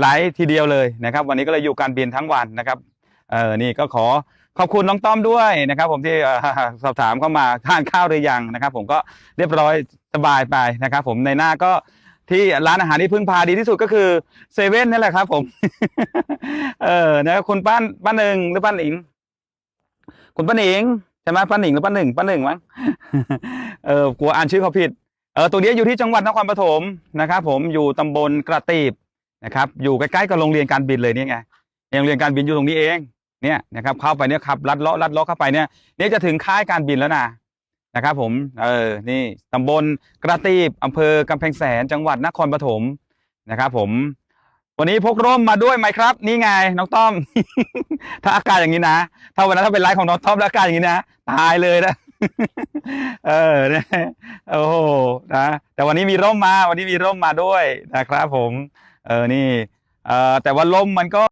ไลฟ์ทีเดียวเลยนะครับ วันนี้ก็เลยอยู่การบินทั้งวันนะครับเออนี่ก็ขอขอบคุณน้องต้อมด้วยนะครับ ผมที่สอบถามเข้ามาทานข้าวหรือยังนะครับ ผมก็เรียบร้อยสบายไปนะครับ ผมในหน้าก็ที่ร้านอาหารที่พึ่งพาดีที่สุดก็คือเซเว่นนี่แหละครับ ผม เออนะค,คุณป้านป้าหนึ่งหรือป้าหนิง คุณป้าหนิงใช่ไหมป้าหนิงหรือป้านหนึ่งป้านหนึ่งมั้งเออกลัวอ่านชื่อเขาผิดเออตัวนี้อยู่ที่จังหวัดนครปฐมนะครับ ผมอยู่ตำบลกระตีบ นะครับอยู่ใกล้ๆกับโรงเรียนการบินเลยเนี่ยไงโรงเรียนการบินอยู่ตรงนี้เองเนี่ยนะครับเข้าไปเนี่ยขับลัดเลาะลัดเลาะเข้าไปเนี่ยเนี่ยจะถึงค่ายการบินแล้วนะนะครับผมเออนี่ตำบลกระตีบอำเภอกำแพงแสนจังหวัดนครปฐมนะครับผม วันนี้พกร่มมาด้วยไหมครับ นี่ไงน้องต้อม ถ้าอากาศอย่างนี้นะถ้าวันนั้นถ้าเป็นไลฟ์ของน้องต้อมแล้วอากาศอย่างนี้นะตายเลยนะเออเนี่ยโอ้โห นะ แต่วันนี้มีร่มมาวันนี้มีร่มมาด้วยนะครับผม เออนี่เออแต่ว่าร่มมันก็